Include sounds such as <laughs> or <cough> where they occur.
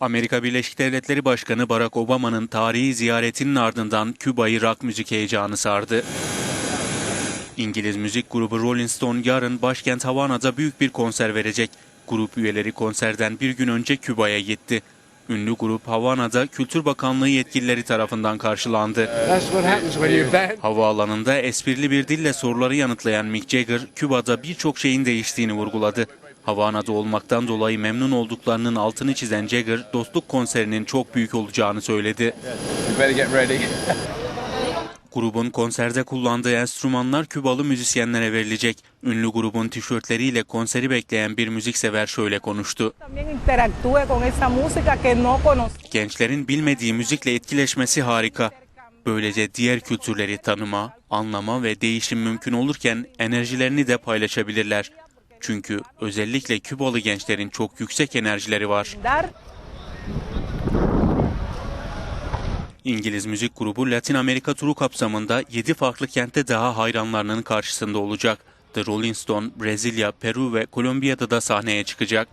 Amerika Birleşik Devletleri Başkanı Barack Obama'nın tarihi ziyaretinin ardından Küba'yı rock müzik heyecanı sardı. İngiliz müzik grubu Rolling Stone yarın başkent Havana'da büyük bir konser verecek. Grup üyeleri konserden bir gün önce Küba'ya gitti. Ünlü grup Havana'da Kültür Bakanlığı yetkilileri tarafından karşılandı. Havaalanında esprili bir dille soruları yanıtlayan Mick Jagger, Küba'da birçok şeyin değiştiğini vurguladı. Havana'da olmaktan dolayı memnun olduklarının altını çizen Jagger, dostluk konserinin çok büyük olacağını söyledi. <laughs> Grubun konserde kullandığı enstrümanlar Kübalı müzisyenlere verilecek. Ünlü grubun tişörtleriyle konseri bekleyen bir müziksever şöyle konuştu. Gençlerin bilmediği müzikle etkileşmesi harika. Böylece diğer kültürleri tanıma, anlama ve değişim mümkün olurken enerjilerini de paylaşabilirler. Çünkü özellikle Kübalı gençlerin çok yüksek enerjileri var. İngiliz müzik grubu Latin Amerika turu kapsamında 7 farklı kentte daha hayranlarının karşısında olacak. The Rolling Stone, Brezilya, Peru ve Kolombiya'da da sahneye çıkacak.